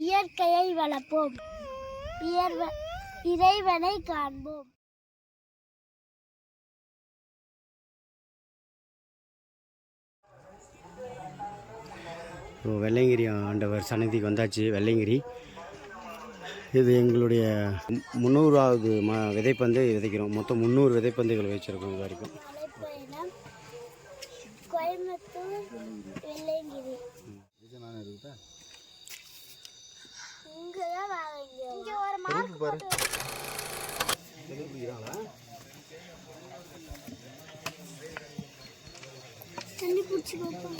இயற்கையை வளர்ப்போம். இறைவனை காண்போம். இப்போ வெள்ளையங்கிரி ஆண்டவர் சன்னதிக்கு வந்தாச்சு. வெள்ளையங்கிரி. இது எங்களுடைய முந்நூறாவது ம விதைப்பந்து விதைக்கிறோம். மொத்தம் முந்நூறு விதைப்பந்துகள் வச்சுருக்கோம் இது வரைக்கும். கோயம்புத்தூர் வெள்ளையங்கிரி இங்கதான் வாங்க இங்க ஒரு மார்க் போட்டு. தண்ணி பிடிச்சி பார்ப்போம்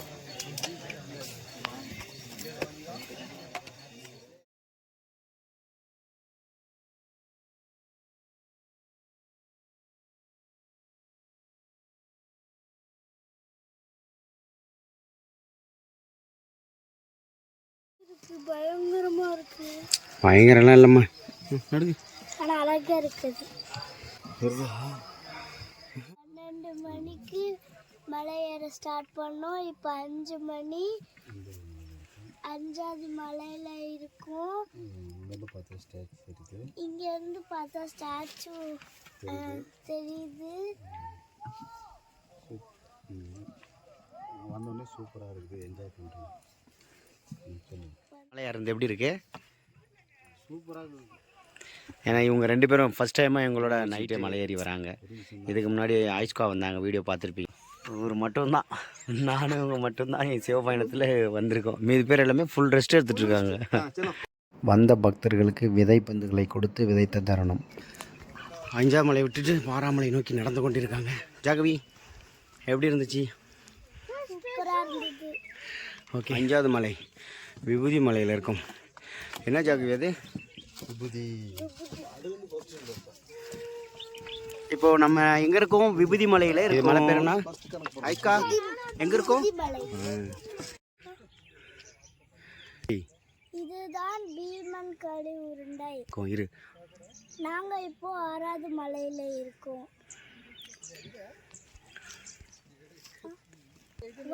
இருக்கு பயங்கரமா இருக்கு. பயங்கரம்லாம் இல்லைம்மா. நடுங்க. ஆனா அழகா இருக்குது. பன்னெண்டு மணிக்கு மலை ஏற ஸ்டார்ட் பண்ணோம். இப்போ அஞ்சு மணி. அஞ்சாவது மலையில இருக்கும். இங்க இருந்து பார்த்தா ஸ்டாச்சு தெரியுது. வந்தோடனே சூப்பராக இருக்குது. என்ஜாய் பண்ணுறோம் மலையாக இருந்து எப்படி இருக்கு? சூப்பராக இருக்குது. ஏன்னா இவங்க ரெண்டு பேரும் ஃபஸ்ட் டைமாக எங்களோட நைட்டே மலை ஏறி வராங்க. இதுக்கு முன்னாடி ஆயிஷ்கா வந்தாங்க வீடியோ பார்த்துருப்பீங்க. இவர் மட்டும்தான். நானும் இவங்க மட்டும்தான் என் சிவபயணத்தில் வந்திருக்கோம். மீதி பேர் எல்லாமே ஃபுல் ரெஸ்ட் எடுத்துகிட்டு இருக்காங்க. வந்த பக்தர்களுக்கு விதைப்பந்துகளை கொடுத்து விதைத்த தருணம். அஞ்சாம் மலை விட்டுட்டு மாறாமலை நோக்கி நடந்து கொண்டிருக்காங்க. ஜாகவி எப்படி இருந்துச்சு? ஓகே. அஞ்சாவது மலை விபூதி மலையில் இருக்கும். என்ன ஜாகவி அது? விபூதி. இப்போ நம்ம எங்க இருக்கோம்? விபூதி மலையில இருக்கு. மலை பேர் என்ன ஐக்கா எங்க இருக்கோம்? மலை இதுதான் பீமன் கடை உருண்டை. இருக்கோம் இரு. நாங்க இப்போ ஆறாவது மலையில இருக்கோம்.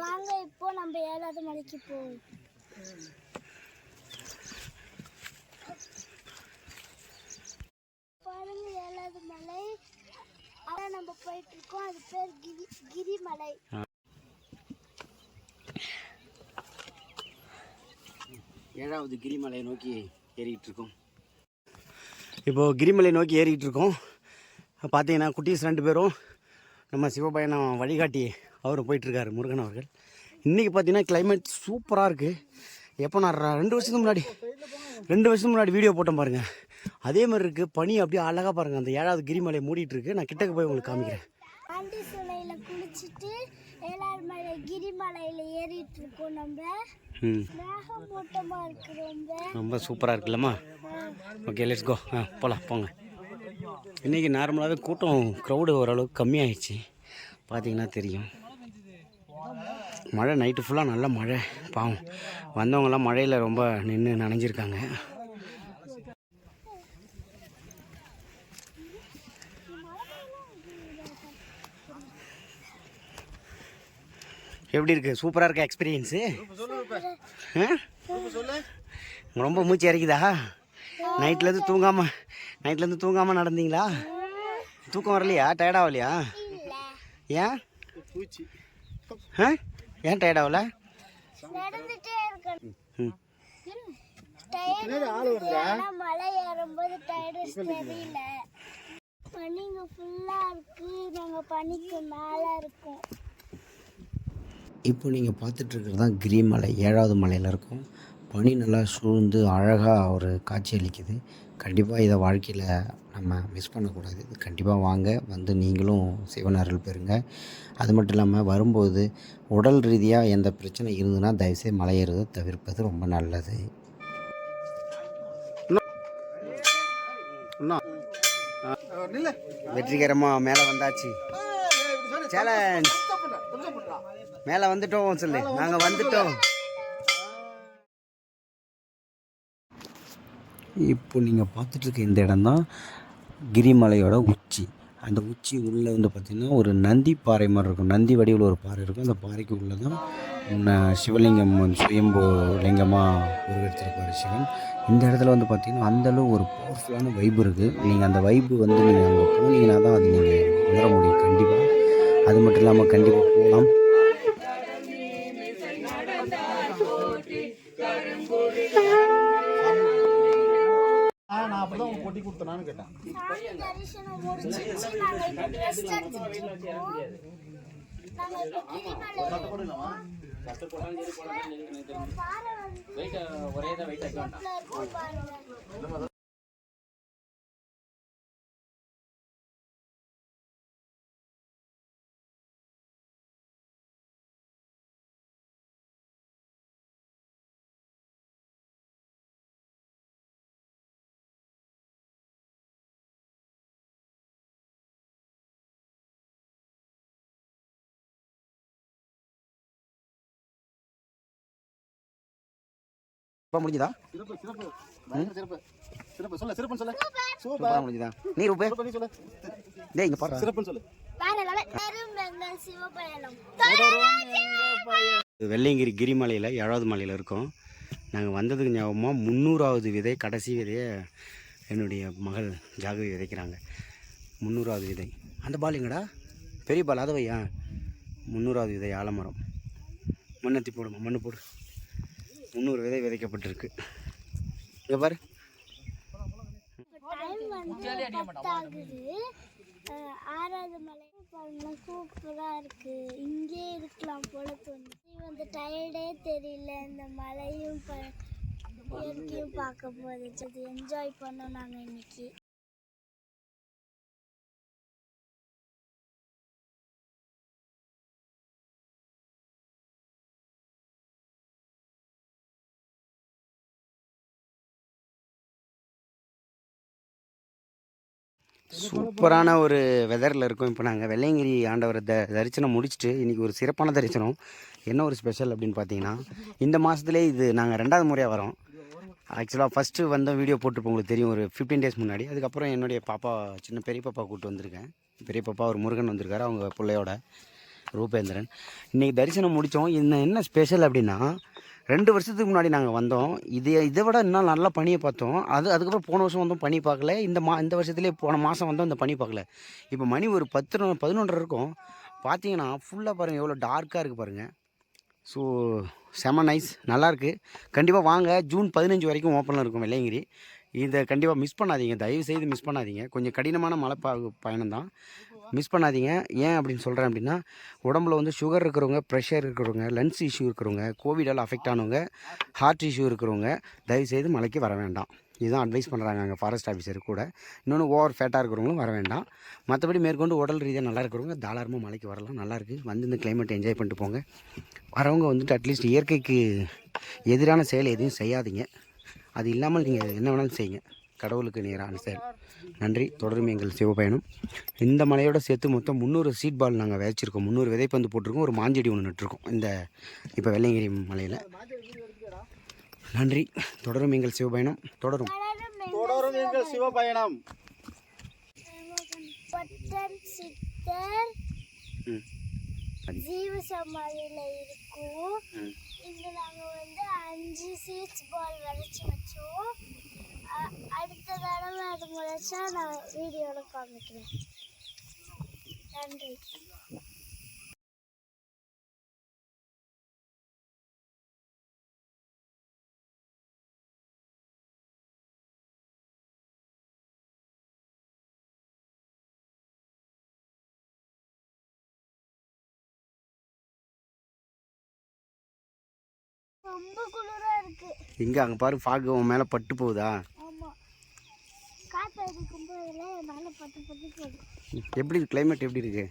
வாங்க இப்போ நம்ம ஏழாவது மலைக்கு போவோம் பாருங்க ஏழாவது மலை அதான் நம்ம போயிட்டு இருக்கோம் அது பேர் கிரி கிரிமலை. ஏழாவது கிரிமலையை நோக்கி ஏறிக்கிட்டு இருக்கோம் இப்போது கிரிமலை நோக்கி ஏறிக்கிட்டு இருக்கோம் பார்த்தீங்கன்னா குட்டீஸ் ரெண்டு பேரும் நம்ம சிவபயணம் வழிகாட்டி அவரும் போயிட்டுருக்காரு முருகன் அவர்கள். இன்றைக்கி பார்த்தீங்கன்னா கிளைமேட் சூப்பராக இருக்குது எப்போ நான் ரெண்டு வருஷத்துக்கு முன்னாடி ரெண்டு வருஷத்துக்கு முன்னாடி வீடியோ போட்டேன் பாருங்கள் அதே மாதிரி இருக்குது பனி அப்படியே அழகாக பாருங்கள் அந்த ஏழாவது கிரிமலை மூடிட்டு இருக்கு நான் கிட்டக்க போய் உங்களுக்கு காமிக்கிறேன். ஆண்டி சுளையில குளிச்சுட்டு மலை கிரிமலையில ஏறிட்டு இருக்கோம் நம்ம. ம். மேகமூட்டமா இருக்கு ரொம்ப. ரொம்ப சூப்பராக இருக்குல்லம்மா. ஓகே லெட்ஸ் கோ ஆ போகலாம் போங்க. இன்றைக்கி நார்மலாகவே கூட்டம் க்ரௌடு ஓரளவுக்கு கம்மியாயிடுச்சு. பார்த்தீங்கன்னா தெரியும். மழை நைட்டு ஃபுல்லாக நல்ல மழை பாவம். வந்தவங்கலாம் மழையில் ரொம்ப நின்று நனைஞ்சிருக்காங்க. எப்படி இருக்கு? சூப்பராக இருக்க எக்ஸ்பீரியன்ஸு ரொம்ப மூச்சு இறக்குதா? நைட்லேருந்து தூங்காமல் நைட்லேருந்து தூங்காமல் நடந்தீங்களா? தூக்கம் வரலையா? டயர்டாகலையா ஏன்? ஆ? ஏன் டயர்டாகல நடந்துட்டே இருக்கணும். ம் பனிங்க ஃபுல்லா இருக்கு. நாங்க பனிக்கு மேல இருக்கோம். இப்போ நீங்கள் பார்த்துட்ருக்கிறது தான் கிரிமலை ஏழாவது மலையில் இருக்கும். பனி நல்லா சூழ்ந்து அழகாக ஒரு காட்சி அளிக்குது. கண்டிப்பாக இதை வாழ்க்கையில் நம்ம மிஸ் பண்ணக்கூடாது. இது கண்டிப்பாக வாங்க வந்து நீங்களும் சிவன் அருள் பெறுங்க. அது மட்டும் இல்லாமல் வரும்போது உடல் ரீதியாக எந்த பிரச்சனை இருந்ததுன்னா தயவுசெய்து மலை ஏறுவதை தவிர்ப்பது ரொம்ப நல்லது. நில்ல. வெற்றிகரமாக மேலே வந்தாச்சு. சேலஞ்ச் மேலே வந்துட்டோம் சொல்லு. நாங்கள் வந்துட்டோம். இப்போ நீங்கள் பார்த்துட்ருக்க இந்த இடம் தான் கிரிமலையோட உச்சி. அந்த உச்சி உள்ளே வந்து பார்த்திங்கன்னா ஒரு நந்தி பாறை மாதிரி இருக்கும். நந்தி வடிவில் ஒரு பாறை இருக்கும். அந்த பாறைக்கு உள்ளே தான் சிவலிங்கம் சுயம்பு லிங்கமாக உருவெடுத்திருப்பார் சிவன். இந்த இடத்துல வந்து பார்த்திங்கன்னா அந்தளவு ஒரு பவர்ஃபுல்லான வைப் இருக்குது நீங்கள் அந்த வைப்பு வந்து நீங்கள் அங்கே போனீங்கன்னா தான் அது நீங்கள் உணர முடியும். கண்டிப்பாக அது மட்டும் இல்லாமல் கண்டிப்பாக போகலாம். கொட்டி கொடுத்தனான்னு கேட்டேன். சாமி தரிசனம் முடிச்சிருச்சு நாங்க இப்போ இப்போ முடிஞ்சுதா? சிறப்பு சிறப்பு. பயங்கர சிறப்பு. சிறப்பு. சொல்லு சிறப்புன்னு சொல்லு. சூப்பர். சூப்பராக முடிஞ்சுதா? நீ ரூபே? நீ சொல்லு. டேய் இங்கே பாரு. சிறப்புன்னு சொல்லு. வெள்ளையங்கிரி கிரிமலையில் ஏழாவது மலையில் இருக்கோம். நாங்கள் வந்ததுக்கு ஞாபகமாக முந்நூறாவது விதை கடைசி விதையை என்னுடைய மகள் ஜாகவி விதைக்கிறாங்க. முந்நூறாவது விதை. அந்த பால் எங்கடா? பெரிய பால் அதை வையா முந்நூறாவது விதை ஆலமரம். மண்ணத்தி போடுமா? மண்ணு போடு. முந்நூறு விதை விதைக்கப்பட்டிருக்கு. இங்கே பாரு. ஆறாவது மலை பாருங்க சூப்பரா இருக்கு. இங்கே இருக்கலாம் போல தோணுது. வந்து டயர்டே தெரியல. இந்த மலையும் ப- இயற்கையும் பார்க்க போகுது. என்ஜாய் பண்ணோம் நாங்கள் இன்னைக்கு. சூப்பரான ஒரு வெதரில் இருக்கோம். இப்போ நாங்கள் வெள்ளையங்கிரி ஆண்டவரை த தரிசனம் முடிச்சுட்டு இன்றைக்கி ஒரு சிறப்பான தரிசனம். என்ன ஒரு ஸ்பெஷல் அப்படின்னு பார்த்தீங்கன்னா இந்த மாதத்துலேயே இது நாங்கள் ரெண்டாவது முறையாக வரோம். ஆக்சுவலாக ஃபஸ்ட்டு வந்த வீடியோ போட்டிருப்போம் உங்களுக்கு தெரியும். ஒரு ஃபிஃப்டீன் டேஸ் முன்னாடி. அதுக்கப்புறம் என்னுடைய பாப்பா சின்ன பெரிய பாப்பா கூப்பிட்டு வந்திருக்கேன். பெரிய பாப்பா ஒரு முருகன் வந்திருக்காரு. அவங்க பிள்ளையோட ரூபேந்திரன். இன்றைக்கி தரிசனம் முடித்தோம் இன்னும் என்ன ஸ்பெஷல் அப்படின்னா ரெண்டு வருஷத்துக்கு முன்னாடி நாங்கள் வந்தோம். இது இதை விட இன்னும் நல்லா பனியை பார்த்தோம். அது அதுக்கப்புறம் போன வருஷம் வந்தோம் பனி பார்க்கல. இந்த மா இந்த வருஷத்துலேயே போன மாதம் வந்தோம் இந்த பனி பார்க்கல. இப்போ மணி ஒரு பத்து பதினொன்றரை இருக்கும். பார்த்தீங்கன்னா ஃபுல்லாக பாருங்கள் எவ்வளோ டார்க்காக இருக்குது பாருங்கள் ஸோ செம நைஸ் நல்லாயிருக்கு கண்டிப்பாக வாங்க. ஜூன் பதினஞ்சு வரைக்கும் ஓப்பனில் இருக்கும் வெள்ளையங்கிரி. இதை கண்டிப்பாக மிஸ் பண்ணாதீங்க. தயவு செய்து மிஸ் பண்ணாதீங்க. கொஞ்சம் கடினமான மலை பயணம் தான் மிஸ் பண்ணாதீங்க. ஏன் அப்படின்னு சொல்கிறேன் அப்படின்னா உடம்புல வந்து சுகர் இருக்கிறவங்க ப்ரெஷர் இருக்கிறவங்க லன்ஸ் இஷ்யூ இருக்கிறவங்க கோவிடால் அஃபெக்ட் ஆனவங்க ஹார்ட் இஷ்யூ இருக்கிறவங்க தயவுசெய்து மலைக்கு வர வேண்டாம். இதுதான் அட்வைஸ் பண்ணுறாங்க அங்கே ஃபாரஸ்ட் ஆஃபீஸர் கூட. இன்னொன்று ஓவர் ஃபேட்டாக இருக்கிறவங்களும் வர வேண்டாம். மற்றபடி மேற்கொண்டு உடல் ரீதியாக நல்லா இருக்கிறவங்க தாராளமாக மலைக்கு வரலாம். நல்லாயிருக்கு வந்து இந்த கிளைமேட் என்ஜாய் பண்ணிட்டு போங்க. வரவங்க வந்துட்டு அட்லீஸ்ட் இயற்கைக்கு எதிரான செயல் எதையும் செய்யாதீங்க. அது இல்லாமல் நீங்கள் என்ன வேணாலும் செய்யுங்க. கடவுளுக்கு நேரான செயல் நன்றி. தொடரும் எங்கள் சிவபயணம். இந்த மலையோட சேர்த்து மொத்தம் முந்நூறு சீட் பால் நாங்கள் விதைச்சிருக்கோம் முந்நூறு விதைப்பந்து போட்டிருக்கோம். ஒரு மாஞ்செடி ஒன்று நட்டுருக்கோம். இந்த இப்போ வெள்ளையங்கிரி மலையில். நன்றி. தொடரும் எங்கள் சிவபயணம். தொடரும். தொடரும் எங்கள் சிவ பயணம் பட்டன் சித்தர் ம். அது ஜீவ சமாதியில் இருக்கும் இங்க நாங்க வந்து அஞ்சு சீட்ஸ் பால் விளைச்சி வச்சோம். அது முளைச்சா நான் வீடியோவில் காமிக்கிறேன் நன்றி ரொம்ப குளிரா இருக்கு. எங்கே அங்க பாரு ஃபாகு உன் மேல பட்டு போகுதா? எப்படி கிளைமேட் எப்படி இருக்கு.